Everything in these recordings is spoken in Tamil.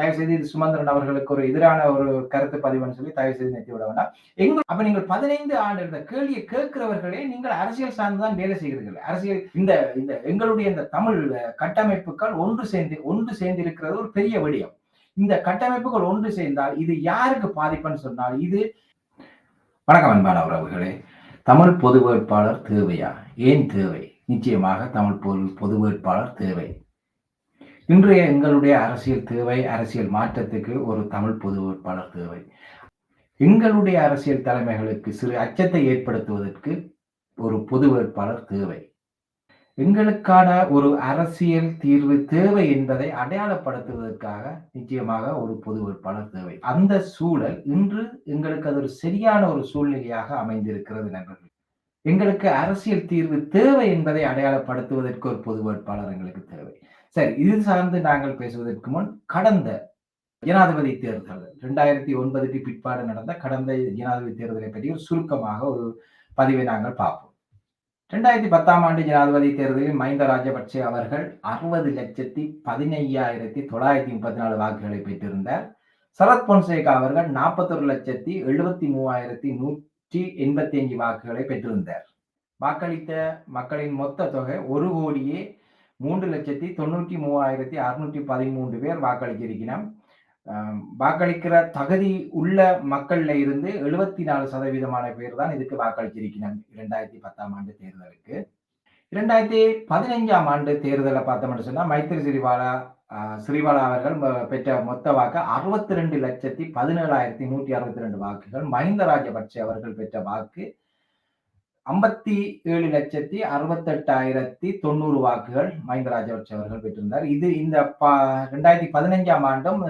தயவு செய்து இது சுமந்திரன் அவர்களுக்கு ஒரு எதிரான ஒரு கருத்து பதிவுன்னு சொல்லி தயவு செய்து நிறுத்தி விட வேண்டாம். எங்க அப்ப நீங்கள் பதினைந்து ஆண்டு இந்த கேள்வியை கேட்கிறவர்களே நீங்கள் அரசியல் சார்ந்துதான் வேலை செய்கிறீர்கள். அரசியல் இந்த இந்த எங்களுடைய இந்த தமிழ் கட்டமைப்புகள் ஒன்று சேர்ந்து ஒன்று சேர்ந்து இருக்கிறது ஒரு பெரிய விடயம். இந்த கட்டமைப்புகள் ஒன்று சேர்ந்தால் இது யாருக்கு பாதிப்புன்னு சொன்னால் இது வணக்கம் அன்பான உறவுகளே. தமிழ் பொது வேட்பாளர் தேவையா? ஏன் தேவை? நிச்சயமாக தமிழ் பொது பொது வேட்பாளர் தேவை. இன்றைய எங்களுடைய அரசியல் தேவை அரசியல் மாற்றத்துக்கு ஒரு தமிழ் பொது வேட்பாளர் தேவை. எங்களுடைய அரசியல் தலைமைகளுக்கு சிறு அச்சத்தை ஏற்படுத்துவதற்கு ஒரு பொது வேட்பாளர் தேவை. எங்களுக்கான ஒரு அரசியல் தீர்வு தேவை என்பதை அடையாளப்படுத்துவதற்காக நிச்சயமாக ஒரு பொது வேட்பாளர் தேவை. அந்த சூழல் இன்று எங்களுக்கு அது ஒரு சரியான ஒரு சூழ்நிலையாக அமைந்திருக்கிறது நண்பர்கள். எங்களுக்கு அரசியல் தீர்வு தேவை என்பதை அடையாளப்படுத்துவதற்கு ஒரு பொது வேட்பாளர் எங்களுக்கு தேவை. சரி இது சார்ந்து நாங்கள் பேசுவதற்கு முன் கடந்த ஜனாதிபதி தேர்தல். இரண்டாயிரத்தி ஒன்பதுக்கு பிற்பாடு நடந்த கடந்த ஜனாதிபதி தேர்தலை பற்றி ஒரு சுருக்கமாக ஒரு பதிவை நாங்கள் பார்ப்போம். இரண்டாயிரத்தி பத்தாம் ஆண்டு ஜனாதிபதி தேர்தலில் மஹிந்த ராஜபக்சே அவர்கள் அறுபது லட்சத்தி பதினையாயிரத்தி தொள்ளாயிரத்தி முப்பத்தி நாலு வாக்குகளை பெற்றிருந்தார். சரத் பொன்சேகா அவர்கள் நாற்பத்தொரு லட்சத்தி எழுபத்தி மூவாயிரத்தி நூற்றி எண்பத்தி அஞ்சு வாக்குகளை பெற்றிருந்தார். வாக்களித்த மக்களின் மொத்த தொகை ஒரு கோடியே மூன்று லட்சத்தி தொண்ணூற்றி மூவாயிரத்தி அறுநூற்றி பதிமூன்று பேர் வாக்களிச்சிருக்கிறோம் வாக்களிக்கிற தகுதி உள்ள மக்கள்ல இருந்து எழுபத்தி நாலு சதவீதமான பேர் தான் இதுக்கு வாக்களிச்சிருக்கணும் இரண்டாயிரத்தி பத்தாம் ஆண்டு தேர்தலுக்கு. இரண்டாயிரத்தி பதினைஞ்சாம் ஆண்டு தேர்தலை பார்த்தோம்னு சொன்னா மைத்திரி சிறிவாலா ஸ்ரீவாலா அவர்கள் பெற்ற மொத்த வாக்கு அறுபத்தி ரெண்டு லட்சத்தி பதினேழாயிரத்தி நூற்றி அறுபத்தி ரெண்டு வாக்குகள். மஹிந்த ராஜபக்சே அவர்கள் பெற்ற வாக்கு ஐம்பத்தி ஏழு லட்சத்தி அறுபத்தெட்டாயிரத்தி தொண்ணூறு வாக்குகள் மஹிந்த ராஜபக்ஷ அவர்கள் பெற்றிருந்தார். இது இந்த ப ரெண்டாயிரத்தி பதினைஞ்சாம் ஆண்டும்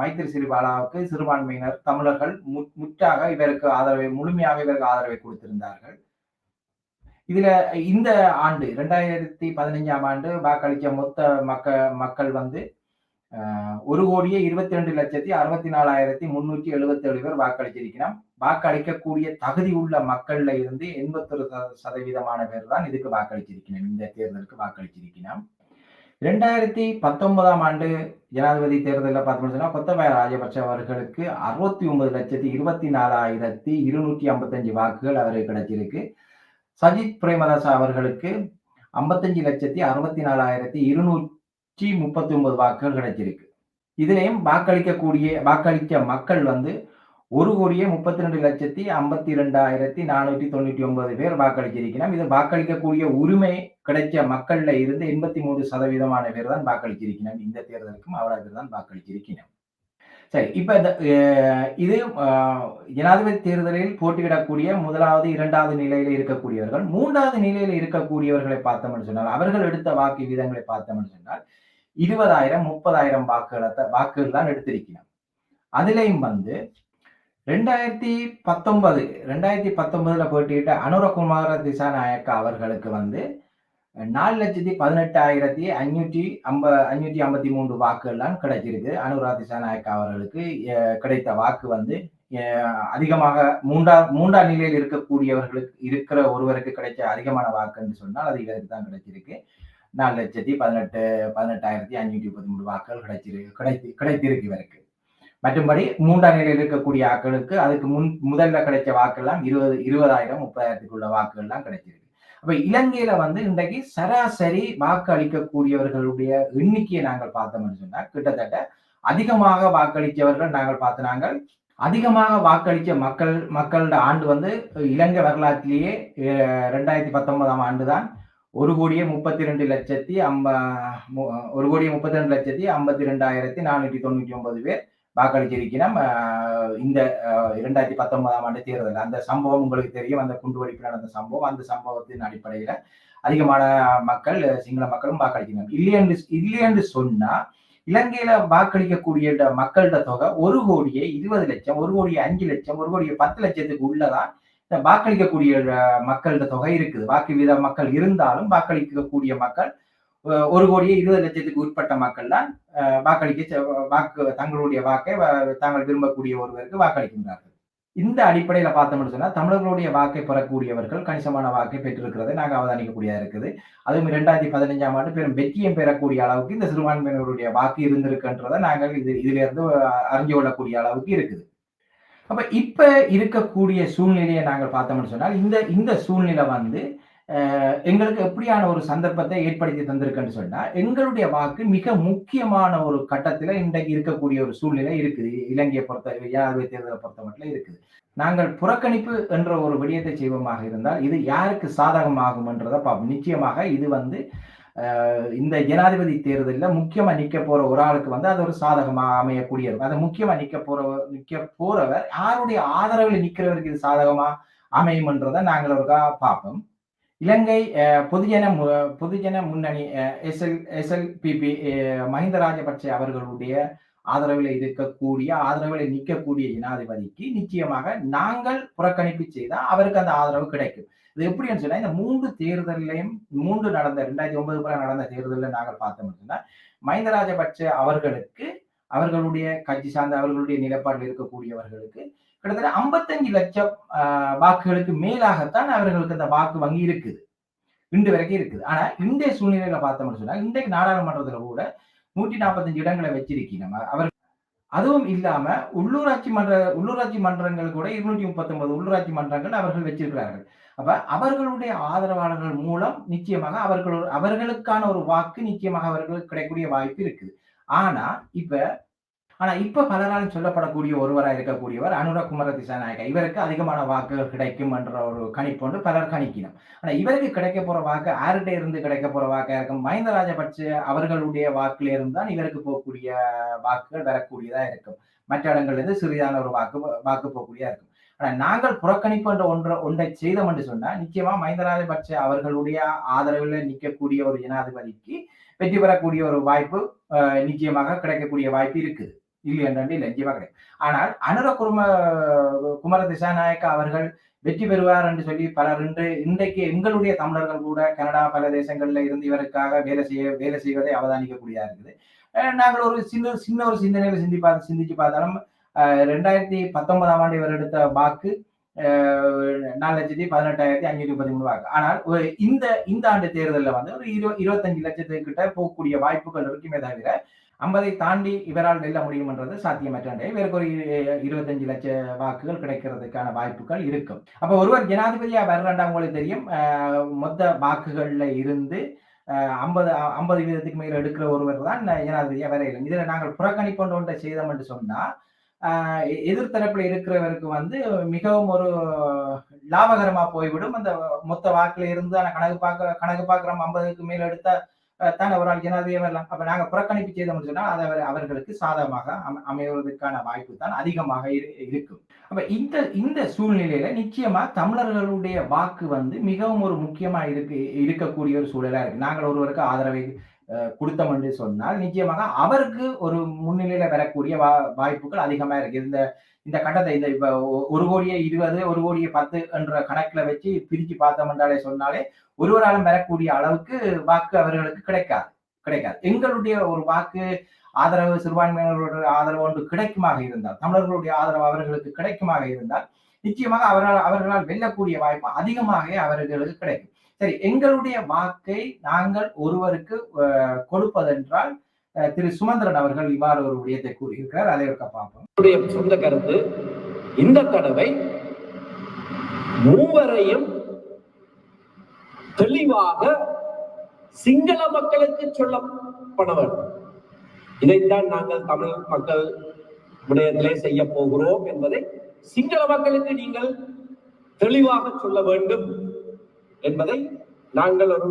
மைத்திரி சிறிபாலாவுக்கு சிறுபான்மையினர் தமிழர்கள் முற்றாக இவருக்கு ஆதரவை முழுமையாக இவருக்கு ஆதரவை கொடுத்திருந்தார்கள். இதுல இந்த ஆண்டு இரண்டாயிரத்தி பதினைஞ்சாம் ஆண்டு வாக்களிக்க மொத்த மக்க மக்கள் வந்து ஒரு கோடியே இருபத்தி ரெண்டு லட்சத்தி அறுபத்தி நாலாயிரத்தி முன்னூற்றி எழுபத்தி ஏழு பேர் வாக்களிச்சிருக்கிறோம். வாக்களிக்கக்கூடிய தகுதி உள்ள மக்கள்ல இருந்து எண்பத்தொரு சதவீதமான பேர் தான் இதுக்கு வாக்களிச்சிருக்கிறோம். இந்த தேர்தலுக்கு வாக்களிச்சிருக்கிறோம். ரெண்டாயிரத்தி பத்தொன்பதாம் ஆண்டு ஜனாதிபதி தேர்தலில் பார்த்தோம்னா கொத்தபாய ராஜபக்ஷ அவர்களுக்கு அறுபத்தி ஒன்பது லட்சத்தி இருபத்தி நாலாயிரத்தி இருநூற்றி ஐம்பத்தஞ்சு வாக்குகள் அவருக்கு கிடைச்சிருக்கு. சஜித் பிரேமதாசா அவர்களுக்கு ஐம்பத்தஞ்சு லட்சத்தி அறுபத்தி நாலாயிரத்தி இருநூற்றி முப்பத்தி ஒன்பது வாக்குகள் கிடைச்சிருக்கு. இதுலேயும் வாக்களிக்கக்கூடிய வாக்களிக்க மக்கள் வந்து ஒரு கோடியே முப்பத்தி ரெண்டு லட்சத்தி ஐம்பத்தி ரெண்டாயிரத்தி நானூற்றி தொண்ணூற்றி ஒன்பது பேர் வாக்களிச்சிருக்கிறோம். இது வாக்களிக்கக்கூடிய உரிமை கிடைச்ச மக்கள்ல இருந்து எண்பத்தி மூணு சதவீதமான பேர் தான் வாக்களிச்சிருக்கணும் இந்த தேர்தலுக்கும் அவ்வளவு பேர் தான் வாக்களிச்சிருக்கணும் சரி இப்ப இந்த இது ஜனாதிபதி தேர்தலில் போட்டியிடக்கூடிய முதலாவது இரண்டாவது நிலையில இருக்கக்கூடியவர்கள் மூன்றாவது நிலையில இருக்கக்கூடியவர்களை பார்த்தோம்னு சொன்னால் அவர்கள் எடுத்த வாக்கு வீதங்களை பார்த்தோம்னு சொன்னால் இருபதாயிரம் முப்பதாயிரம் வாக்குகளை வாக்குகள் தான் எடுத்திருக்கணும் அதுலேயும் வந்து ரெண்டாயிரத்தி பத்தொன்பது ரெண்டாயிரத்தி பத்தொன்பதுல போட்டியிட்ட அனுரகுமார திசாநாயக்கா அவர்களுக்கு வந்து நாலு லட்சத்தி பதினெட்டாயிரத்தி அஞ்சூற்றி ஐம்ப அஞ்சூற்றி ஐம்பத்தி மூன்று வாக்குகள் தான் கிடைச்சிருக்கு. அனுரா திசாநாயக்கா அவர்களுக்கு கிடைத்த வாக்கு வந்து அதிகமாக மூன்றா மூன்றாம் நிலையில் இருக்கக்கூடியவர்களுக்கு இருக்கிற ஒருவருக்கு கிடைச்ச அதிகமான வாக்குன்னு சொன்னால் அது இவருக்கு தான் கிடைச்சிருக்கு. நாலு லட்சத்தி பதினெட்டு பதினெட்டாயிரத்தி அஞ்சூற்றி முப்பத்தி மூணு வாக்குகள் கிடைச்சிருக்கு கிடைத்து கிடைத்திருக்கு இவருக்கு. மற்றும்படி மூன்றாம் நிலையில் இருக்கக்கூடிய ஆக்களுக்கு அதுக்கு முன் முதல்ல கிடைச்ச வாக்கெல்லாம் இருபது இருபதாயிரம் முப்பதாயிரத்துக்குள்ள வாக்குகள் தான் கிடைச்சிருக்கு. அப்ப இலங்கையில வந்து இன்றைக்கு சராசரி வாக்கு அளிக்கக்கூடியவர்களுடைய எண்ணிக்கையை நாங்கள் பார்த்தோம்னு சொன்னா கிட்டத்தட்ட அதிகமாக வாக்களித்தவர்கள் நாங்கள் பார்த்த நாங்கள் அதிகமாக வாக்களித்த மக்கள் மக்களோட ஆண்டு வந்து இலங்கை வரலாற்றிலேயே ரெண்டாயிரத்தி பத்தொன்பதாம் ஆண்டு தான் ஒரு கோடியே முப்பத்தி ரெண்டு லட்சத்தி அம்ப ஒரு கோடியே முப்பத்தி ரெண்டு லட்சத்தி ஐம்பத்தி ரெண்டாயிரத்தி நானூற்றி தொண்ணூற்றி ஒன்பது பேர் வாக்களிச்சிருக்கிறோம். இந்த இரண்டாயிரத்தி பத்தொன்பதாம் ஆண்டு தேர்தல். அந்த சம்பவம் உங்களுக்கு தெரியும். அந்த குண்டுவெடிப்பு நடந்த சம்பவம். அந்த சம்பவத்தின் அடிப்படையில் அதிகமான மக்கள் சிங்கள மக்களும் வாக்களிக்கிறாங்க. இல்லையென்று இல்லையென்று சொன்னா இலங்கையில வாக்களிக்கக்கூடிய மக்களோட தொகை ஒரு கோடியே இருபது லட்சம் ஒரு கோடியே அஞ்சு லட்சம் ஒரு கோடியே பத்து லட்சத்துக்கு உள்ளதான் வாக்களிக்கக்கூடிய மக்களோட தொகை இருக்குது. வாக்கு வீத மக்கள் இருந்தாலும் வாக்களிக்கக்கூடிய மக்கள் ஒரு கோடியே இருபது லட்சத்துக்கு உட்பட்ட மக்கள் தான் வாக்களிக்க வாக்கு தங்களுடைய வாக்கை தாங்கள் விரும்பக்கூடிய ஒருவருக்கு வாக்களிக்கின்றார்கள். இந்த அடிப்படையில பார்த்தோம்னு சொன்னா தமிழர்களுடைய வாக்கை பெறக்கூடியவர்கள் கணிசமான வாக்கை பெற்றிருக்கிறதை நாங்கள் அவதானிக்கக்கூடியதா இருக்குது. அதுவும் இரண்டாயிரத்தி பதினஞ்சாம் ஆண்டு பெரும் வெற்றியம் பெறக்கூடிய அளவுக்கு இந்த சிறுபான்மையினருடைய வாக்கு இருந்திருக்குன்றதை நாங்கள் இது இதுல இருந்து அறிஞ்சு கொள்ளக்கூடிய அளவுக்கு இருக்குது. அப்ப இப்ப இருக்கக்கூடிய சூழ்நிலையை நாங்கள் பார்த்தோம்னு சொன்னால் இந்த இந்த சூழ்நிலை வந்து எங்களுக்கு எப்படியான ஒரு சந்தர்ப்பத்தை ஏற்படுத்தி தந்திருக்குன்னு சொன்னா எங்களுடைய வாக்கு மிக முக்கியமான ஒரு கட்டத்துல இன்றைக்கு இருக்கக்கூடிய ஒரு சூழ்நிலை இருக்குது. இலங்கையை பொறுத்த ஜனாதிபதி தேர்தலை பொறுத்த மட்டும் இருக்குது. நாங்கள் புறக்கணிப்பு என்ற ஒரு விடயத்தை செய்வோமாக இருந்தால் இது யாருக்கு சாதகமாகும் என்றதை பார்ப்போம் நிச்சயமாக இது வந்து இந்த ஜனாதிபதி தேர்தலில் முக்கியமா நிக்க போற ஒரு ஆளுக்கு வந்து அது ஒரு சாதகமா அமையக்கூடிய இருக்கும் அதை முக்கியமா நிக்க போற நிக்க போறவர் யாருடைய ஆதரவில் நிக்கிறவருக்கு இது சாதகமா அமையும்ன்றதை நாங்கள் ஒருக்கா பார்ப்போம். இலங்கை பொதுஜன பொதுஜன முன்னணி எஸ்எல் எஸ்எல்பிபி மஹிந்த ராஜபக்சே அவர்களுடைய ஆதரவில் இருக்கக்கூடிய ஆதரவில் நிற்கக்கூடிய ஜனாதிபதிக்கு நிச்சயமாக நாங்கள் புறக்கணிப்பு செய்தால் அவருக்கு அந்த ஆதரவு கிடைக்கும். இது எப்படின்னு சொன்னா இந்த மூன்று தேர்தலையும் மூன்று நடந்த ரெண்டாயிரத்தி ஒன்பது முறை நடந்த தேர்தலில் நாங்கள் பார்த்தோம் அப்படின்னா மஹிந்த ராஜபக்ச அவர்களுக்கு அவர்களுடைய கட்சி சார்ந்த அவர்களுடைய நிலப்பாட்டில் இருக்கக்கூடியவர்களுக்கு கிட்டத்தட்ட ஐம்பத்தஞ்சு லட்சம் வாக்குகளுக்கு மேலாகத்தான் அவர்களுக்கு அந்த வாக்கு வங்கி இருக்குது. இன்று வரைக்கும் இருக்குது. ஆனா இன்றைய சூழ்நிலையில பார்த்தோம்னு சொன்னா இன்றைக்கு நாடாளுமன்றத்துல கூட நூற்றி நாற்பத்தஞ்சு இடங்களை வச்சிருக்கீங்க. அவர் அதுவும் இல்லாம உள்ளூராட்சி மன்ற உள்ளூராட்சி மன்றங்கள் கூட இருநூற்றி முப்பத்தி ஒன்பது உள்ளூராட்சி மன்றங்கள் அவர்கள் வச்சிருக்கிறார்கள். அப்ப அவர்களுடைய ஆதரவாளர்கள் மூலம் நிச்சயமாக அவர்கள் அவர்களுக்கான ஒரு வாக்கு நிச்சயமாக அவர்களுக்கு கிடைக்கக்கூடிய வாய்ப்பு இருக்குது. ஆனா இப்ப ஆனா இப்ப பலராலும் சொல்லப்படக்கூடிய ஒருவராக இருக்கக்கூடியவர் அனுர குமர திசாநாயகா இவருக்கு அதிகமான வாக்குகள் கிடைக்கும் என்ற ஒரு கணிப்பு ஒன்று பலர் கணிக்கணும் ஆனா இவருக்கு கிடைக்க போற வாக்கு ஆர்கிட்ட இருந்து கிடைக்க போற வாக்கா இருக்கும்? மஹிந்த ராஜபட்ச அவர்களுடைய வாக்குல இருந்தான் இவருக்கு போகக்கூடிய வாக்குகள் வரக்கூடியதா இருக்கும். மற்ற இடங்கள்ல இருந்து சிறிதான ஒரு வாக்கு வாக்கு போகக்கூடியதா இருக்கும். ஆனா நாங்கள் புறக்கணிப்பு என்ற ஒன்றை ஒன்றை செய்தோம் என்று சொன்னால் நிச்சயமா மைந்தராஜபட்ச அவர்களுடைய ஆதரவில் நிற்கக்கூடிய ஒரு ஜனாதிபதிக்கு வெற்றி பெறக்கூடிய ஒரு வாய்ப்பு நிச்சயமாக கிடைக்கக்கூடிய வாய்ப்பு இருக்குது. இல்லை என்றாண்டு இல்லை நிச்சயமாக கிடைக்கும். ஆனால் அனுர குரும குமர திசாநாயக்க அவர்கள் வெற்றி பெறுவார் என்று சொல்லி பலர் இன்று இன்றைக்கு எங்களுடைய தமிழர்கள் கூட கனடா பல தேசங்கள்ல இருந்து இவருக்காக வேலை செய்ய வேலை செய்வதை அவதானிக்கக்கூடியதா இருக்குது. நாங்கள் ஒரு சின்ன சின்ன ஒரு சிந்தனையில சிந்தி பார்த்து சிந்திச்சு பார்த்தாலும் ரெண்டாயிரத்தி பத்தொன்பதாம் ஆண்டு இவர் எடுத்த வாக்கு நாலு லட்சத்தி பதினெட்டாயிரத்தி அஞ்சூத்தி பதிமூணு வாக்கு. ஆனால் ஒரு இந்த இந்த ஆண்டு தேர்தலில் வந்து ஒரு இரு இருபத்தஞ்சு லட்சத்துக்கிட்ட போகக்கூடிய வாய்ப்புகள் இருக்குமே தவிர ஐம்பதை தாண்டி இவரால் வெல்ல முடியும்ன்றது சாத்தியமற்ற இவருக்கு ஒரு இருபத்தஞ்சு லட்ச வாக்குகள் கிடைக்கிறதுக்கான வாய்ப்புகள் இருக்கும். அப்ப ஒருவர் ஜனாதிபதியா வர்றாண்டா உங்களுக்கு தெரியும் மொத்த வாக்குகள்ல இருந்து ஐம்பது ஐம்பது வீதத்துக்கு மேல எடுக்கிற ஒருவர் தான் ஜனாதிபதியா வரையிலும் இதுல நாங்கள் புறக்கணிப்பு ஒன்றை செய்தோம் என்று சொன்னா எதிர்த்தரப்புல இருக்கிறவருக்கு வந்து மிகவும் ஒரு லாபகரமா போய்விடும். அந்த மொத்த வாக்குல இருந்து கணக்கு பார்க்க கணக்கு பார்க்குறோம் ஐம்பதுக்கு மேல எடுத்தால் தான் ஒரு ஆள் ஜனாதிபதி வரலாம். அப்ப நாங்க புறக்கணிப்பு செய்தோம்னு சொன்னா அது அவர்களுக்கு சாதகமாக அமைவதற்கான வாய்ப்பு தான் அதிகமாக இருக்கும். அப்ப இந்த இந்த சூழ்நிலையில நிச்சயமா தமிழர்களுடைய வாக்கு வந்து மிகவும் ஒரு முக்கியமா இருக்கு இருக்கக்கூடிய ஒரு சூழலா இருக்கு. நாங்கள் ஒருவருக்கு ஆதரவை கொடுத்தோம் என்று சொன்னால் நிச்சயமாக அவருக்கு ஒரு முன்னிலையில வரக்கூடிய வா வாய்ப்புகள் அதிகமா இருக்கு. இந்த இந்த கட்டத்தை இந்த இப்ப ஒரு கோடியே இருபது ஒரு கோடியே பத்து என்ற கணக்குல வச்சு பிரிச்சு பார்த்தோம் என்றாலே சொன்னாலே ஒருவராலும் வரக்கூடிய அளவுக்கு வாக்கு அவர்களுக்கு கிடைக்காது. கிடைக்காது. எங்களுடைய ஒரு வாக்கு ஆதரவு சிறுபான்மையினர்களுடைய ஆதரவு ஒன்று கிடைக்குமாக இருந்தால் தமிழர்களுடைய ஆதரவு அவர்களுக்கு கிடைக்குமாக இருந்தால் நிச்சயமாக அவர்களால் அவர்களால் வெல்லக்கூடிய வாய்ப்பு அதிகமாக அவர்களுக்கு கிடைக்கும். சரி எங்களுடைய வாக்கை நாங்கள் ஒருவருக்கு கொடுப்பதென்றால் திரு சுமந்திரன் அவர்கள் இவ்வாறு ஒரு விடயத்தை கூறியிருக்கிறார். அதை இருக்க பார்ப்போம். சொந்த கருத்து இந்த தடவை மூவரையும் தெளிவாக சிங்கள மக்களுக்கு சொல்லப்பட வேண்டும். இதைத்தான் நாங்கள் தமிழ் மக்கள் விடயத்திலே செய்ய போகிறோம் என்பதை சிங்கள மக்களுக்கு நீங்கள் தெளிவாக சொல்ல வேண்டும். என்பதை நாங்கள் ஒரு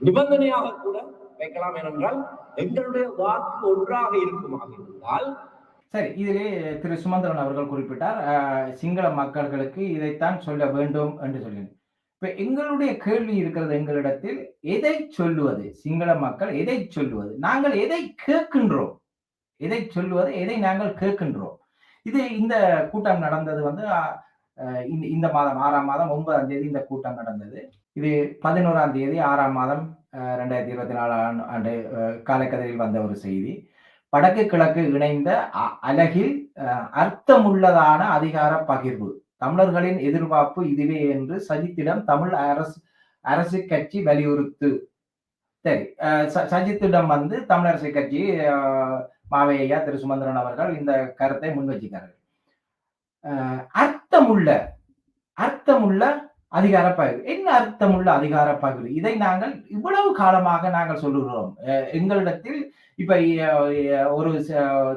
நிபந்தனையாக கூட வைக்கலாம் ஏனென்றால் எங்களுடைய வாக்கு ஒன்றாக இருக்குமாக இருந்தால். சரி இதிலே திரு சுமந்திரன் அவர்கள் குறிப்பிட்டார் சிங்கள மக்கள்களுக்கு இதைத்தான் சொல்ல வேண்டும் என்று சொல்லினேன் இப்ப எங்களுடைய கேள்வி இருக்கிறது எங்களிடத்தில் எதை சொல்லுவது? சிங்கள மக்கள் எதை சொல்லுவது? நாங்கள் எதை கேட்கின்றோம்? எதை சொல்லுவது? எதை நாங்கள் கேட்கின்றோம்? இது இந்த கூட்டம் நடந்தது வந்து இந்த மாதம் ஆறாம் மாதம் ஒன்பதாம் தேதி இந்த கூட்டம் நடந்தது. இது பதினோராம் தேதி ஆறாம் மாதம் ரெண்டாயிரத்தி இருபத்தி நாலாம் ஆண்டு காலக்கதிரில் வந்த ஒரு செய்தி. வடக்கு கிழக்கு இணைந்த அ- அர்த்தமுள்ளதான அதிகார பகிர்வு. தமிழர்களின் எதிர்பார்ப்பு இதுவே என்று சஜித்திடம் தமிழ் அரசு அரசு கட்சி வலியுறுத்து. சரி ச- சஜித்திடம் வந்து தமிழரசு கட்சி மாவையா திரு சுமந்திரன் அவர்கள் இந்த கருத்தை முன்வச்சிக்கிறார்கள் அஹ், அர்த்தமுள்ள அர்த்தமுள்ள அதிகார பகிர்வு என்ன அர்த்தமுள்ள அதிகார பகிர்வு இதை நாங்கள் இவ்வளவு காலமாக நாங்கள் சொல்லுகிறோம். எங்களிடத்தில் இப்ப ஒரு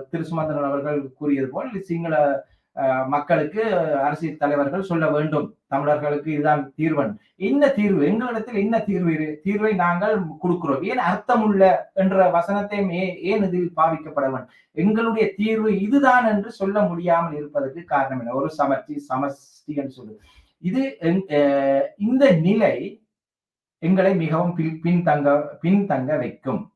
திரு சுமந்திரன் அவர்கள் கூறியது போல் சிங்கள மக்களுக்கு அரசியல் தலைவர்கள் சொல்ல வேண்டும். தமிழர்களுக்கு இதுதான் தீர்வன். என்ன தீர்வு? எங்களிடத்தில் என்ன தீர்வு தீர்வை நாங்கள் கொடுக்கிறோம். ஏன் அர்த்தமுள்ள என்ற வசனத்தை ஏன் இதில் பாவிக்கப்படவன்? எங்களுடைய தீர்வு இதுதான் என்று சொல்ல முடியாமல் இருப்பதற்கு காரணம் என்ன? ஒரு சமர்ச்சி சமஷ்டி என்று சொல்லு. இது இந்த நிலை எங்களை மிகவும் பின்- பின்தங்க பின்தங்க வைக்கும்.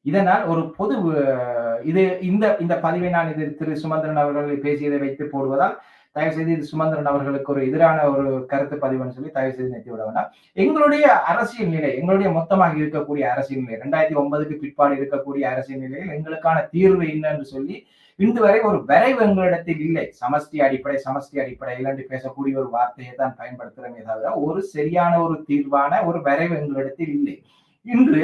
இதனால் ஒரு பொது அஹ், இது இந்த இந்த பதிவை நான் இது திரு சுமந்திரன் அவர்கள் பேசியதை வைத்து போடுவதால் தயவு செய்து இது சுமந்திரன் அவர்களுக்கு ஒரு எதிரான ஒரு கருத்து பதிவுன்னு சொல்லி தயவு செய்து நிறுத்தி விட வேண்டாம். எங்களுடைய அரசியல் நிலை எங்களுடைய மொத்தமாக இருக்கக்கூடிய அரசியல் நிலை ரெண்டாயிரத்தி ஒன்பதுக்கு பிற்பாடு இருக்கக்கூடிய அரசியல் நிலையில் எங்களுக்கான தீர்வு என்னன்னு சொல்லி இன்று வரை ஒரு வரைவு எங்களிடத்தில் இல்லை. சமஷ்டி அடிப்படை சமஷ்டி அடிப்படையில் என்று பேசக்கூடிய ஒரு வார்த்தையை தான் பயன்படுத்துகிறோமே தவிர ஒரு சரியான ஒரு தீர்வான ஒரு வரைவு எங்களிடத்தில் இல்லை. இன்று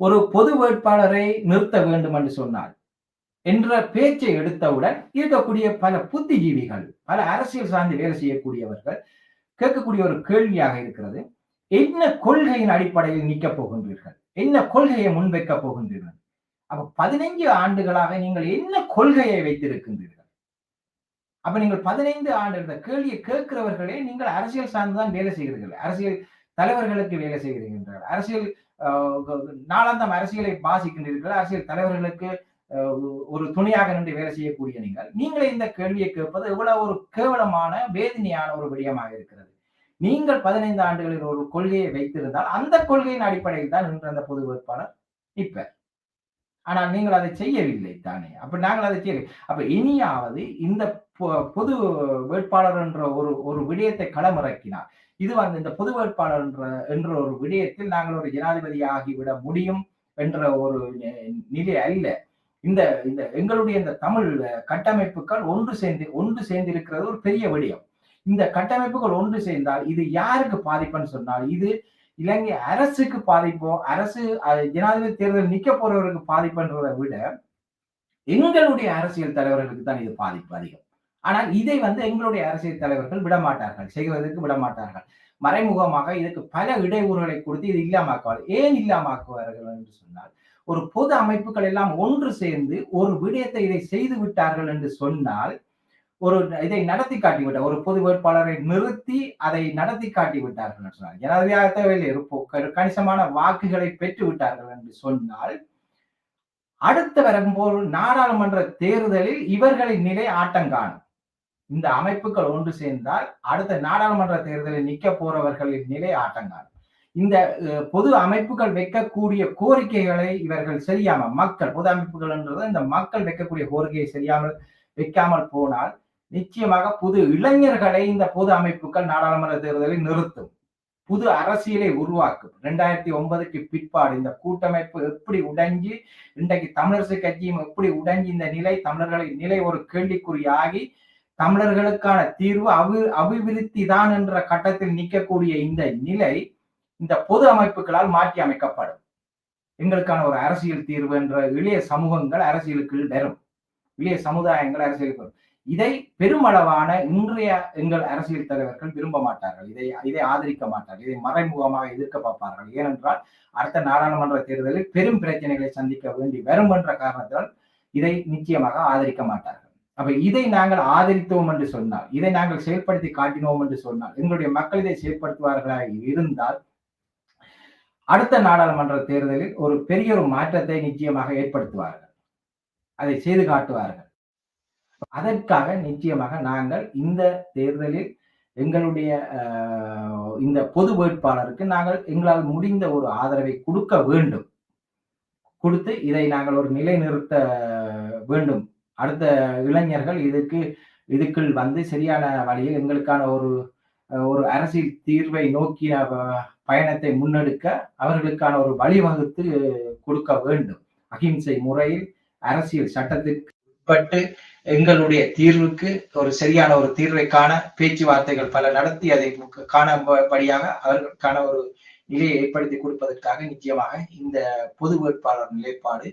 ஒரு பொது வேட்பாளரை நிறுத்த வேண்டும் என்று சொன்னால் என்ற பேச்சை எடுத்தவுடன் இருக்கக்கூடிய பல புத்திஜீவிகள் பல அரசியல் சார்ந்து வேலை செய்யக்கூடியவர்கள் கேட்கக்கூடிய ஒரு கேள்வியாக இருக்கிறது. என்ன கொள்கையின் அடிப்படையில் நிற்கப் போகின்றீர்கள்? என்ன கொள்கையை முன்வைக்க போகின்றீர்கள்? அப்ப பதினைஞ்சு ஆண்டுகளாக நீங்கள் என்ன கொள்கையை வைத்திருக்கின்றீர்கள்? அப்ப நீங்கள் பதினைந்து ஆண்டு இந்த கேள்வியை கேட்கிறவர்களே நீங்கள் அரசியல் சார்ந்துதான் வேலை செய்கிறீர்கள். அரசியல் தலைவர்களுக்கு வேலை செய்கிறீர்கள் அரசியல் நாளாந்தம் அரசியலை பாசிக்கின்றீர்கள் அரசியல் தலைவர்களுக்கு ஒரு துணையாக நின்று வேலை செய்யக்கூடிய நீங்கள். நீங்களே இந்த கேள்வியை கேட்பது எவ்வளவு ஒரு கேவலமான வேதனையான ஒரு விடயமாக இருக்கிறது. நீங்கள் பதினைந்து ஆண்டுகளில் ஒரு கொள்கையை வைத்திருந்தால் அந்த கொள்கையின் அடிப்படையில் தான் இன்று அந்த பொது வேட்பாளர் இப்ப ஆனால் நீங்கள் அதை செய்யவில்லை தானே. அப்ப நாங்கள் அதை செய்யவில்லை. அப்ப இனியாவது இந்த பொது வேட்பாளர் என்ற ஒரு ஒரு விடயத்தை களமிறக்கினார். இது வந்து இந்த பொது வேட்பாளர் என்ற என்ற ஒரு விடயத்தில் நாங்கள் ஒரு ஜனாதிபதி ஆகிவிட முடியும் என்ற ஒரு நிலை அல்ல. இந்த இந்த எங்களுடைய இந்த தமிழ் கட்டமைப்புகள் ஒன்று சேர்ந்து ஒன்று சேர்ந்து இருக்கிறது ஒரு பெரிய விடயம். இந்த கட்டமைப்புகள் ஒன்று சேர்ந்தால் இது யாருக்கு பாதிப்புன்னு சொன்னால் இது இலங்கை அரசுக்கு பாதிப்போ அரசு ஜனாதிபதி தேர்தல் நிக்க போறவருக்கு பாதிப்புன்றதை விட எங்களுடைய அரசியல் தலைவர்களுக்கு தான் இது பாதிப்பு அதிகம். ஆனால் இதை வந்து எங்களுடைய அரசியல் தலைவர்கள் விடமாட்டார்கள் செய்வதற்கு விடமாட்டார்கள். மறைமுகமாக இதுக்கு பல இடையூறுகளை கொடுத்து இது இல்லாமாக்குவார் ஏன் இல்லாமாக்குவார்கள் என்று சொன்னால் ஒரு பொது அமைப்புகள் எல்லாம் ஒன்று சேர்ந்து ஒரு விடயத்தை இதை செய்து விட்டார்கள் என்று சொன்னால் ஒரு இதை நடத்தி காட்டி விட்டார் ஒரு பொது வேட்பாளரை நிறுத்தி அதை நடத்தி காட்டி விட்டார்கள் என்று சொன்னார் ஜனாதிபதியாக தேவையில்லை கணிசமான வாக்குகளை பெற்று விட்டார்கள் என்று சொன்னால் அடுத்த வரும்போது நாடாளுமன்ற தேர்தலில் இவர்களின் நிலை ஆட்டங்காணும். இந்த அமைப்புகள் ஒன்று சேர்ந்தால் அடுத்த நாடாளுமன்ற தேர்தலில் நிற்க போறவர்களின் நிலை ஆட்டம் இந்த பொது அமைப்புகள் வைக்கக்கூடிய கோரிக்கைகளை இவர்கள் சரியாமல் மக்கள் பொது அமைப்புகள் என்றது இந்த மக்கள் வைக்கக்கூடிய கோரிக்கையை செய்யாமல் வைக்காமல் போனால் நிச்சயமாக புது இளைஞர்களை இந்த பொது அமைப்புகள் நாடாளுமன்ற தேர்தலில் நிறுத்தும். புது அரசியலை உருவாக்கும். ரெண்டாயிரத்தி ஒன்பதுக்கு பிற்பாடு இந்த கூட்டமைப்பு எப்படி உடைஞ்சு இன்றைக்கு தமிழரசு கட்சியும் எப்படி உடைஞ்சு இந்த நிலை தமிழர்களின் நிலை ஒரு கேள்விக்குறியாகி தமிழர்களுக்கான தீர்வு அபி அபிவிருத்தி தான் என்ற கட்டத்தில் நிற்கக்கூடிய இந்த நிலை இந்த பொது அமைப்புகளால் மாற்றி அமைக்கப்படும். எங்களுக்கான ஒரு அரசியல் தீர்வு என்ற இளைய சமூகங்கள் அரசியலுக்குள் வரும். இளைய சமுதாயங்கள் அரசியலுக்கு வரும். இதை பெருமளவான இன்றைய எங்கள் அரசியல் தலைவர்கள் விரும்ப மாட்டார்கள். இதை இதை ஆதரிக்க மாட்டார்கள். இதை மறைமுகமாக எதிர்க்க பார்ப்பார்கள். ஏனென்றால் அடுத்த நாடாளுமன்ற தேர்தலில் பெரும் பிரச்சனைகளை சந்திக்க வேண்டி வரும் என்ற காரணத்தால் இதை நிச்சயமாக ஆதரிக்க மாட்டார்கள். அப்ப இதை நாங்கள் ஆதரித்தோம் என்று சொன்னால் இதை நாங்கள் செயல்படுத்தி காட்டினோம் என்று சொன்னால் எங்களுடைய மக்கள் இதை செயல்படுத்துவார்களாக இருந்தால் அடுத்த நாடாளுமன்ற தேர்தலில் ஒரு பெரிய ஒரு மாற்றத்தை நிச்சயமாக ஏற்படுத்துவார்கள். அதை செய்து காட்டுவார்கள். அதற்காக நிச்சயமாக நாங்கள் இந்த தேர்தலில் எங்களுடைய அஹ், இந்த பொது வேட்பாளருக்கு நாங்கள் எங்களால் முடிந்த ஒரு ஆதரவை கொடுக்க வேண்டும். கொடுத்து இதை நாங்கள் ஒரு நிலைநிறுத்த வேண்டும். அடுத்த இளைஞர்கள் இதுக்கு இதுக்குள் வந்து சரியான வழியில் எங்களுக்கான ஒரு ஒரு அரசியல் தீர்வை நோக்கிய பயணத்தை முன்னெடுக்க அவர்களுக்கான ஒரு வழிவகுத்து கொடுக்க வேண்டும். அகிம்சை முறையில் அரசியல் சட்டத்திற்கு உட்பட்டு எங்களுடைய தீர்வுக்கு ஒரு சரியான ஒரு தீர்வை காண பேச்சுவார்த்தைகள் பல நடத்தி அதை காணபடியாக அவர்களுக்கான ஒரு நிலையை ஏற்படுத்தி கொடுப்பதற்காக நிச்சயமாக இந்த பொது வேட்பாளர் நிலைப்பாடு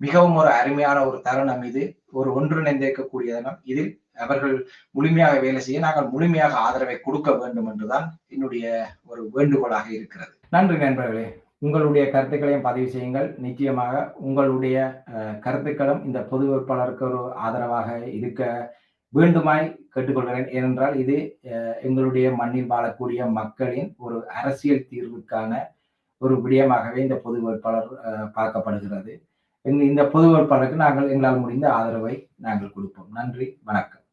மிகவும் ஒரு அருமையான ஒரு தருணம் இது. ஒரு ஒன்றிணைந்திருக்கக்கூடியதனால் இதில் அவர்கள் முழுமையாக வேலை செய்ய நாங்கள் முழுமையாக ஆதரவை கொடுக்க வேண்டும் என்றுதான் என்னுடைய ஒரு வேண்டுகோளாக இருக்கிறது. நன்றி நண்பர்களே. உங்களுடைய கருத்துக்களையும் பதிவு செய்யுங்கள். நிச்சயமாக உங்களுடைய கருத்துக்களும் இந்த பொது வேட்பாளருக்கு ஒரு ஆதரவாக இருக்க வேண்டுமாய் கேட்டுக்கொள்கிறேன். ஏனென்றால் இது எங்களுடைய மண்ணில் வாழக்கூடிய மக்களின் ஒரு அரசியல் தீர்வுக்கான ஒரு விடயமாகவே இந்த பொது வேட்பாளர் அஹ், பார்க்கப்படுகிறது. எங்கள் இந்த பொது வேட்பாளருக்கு நாங்கள் எங்களால் முடிந்த ஆதரவை நாங்கள் கொடுப்போம். நன்றி வணக்கம்.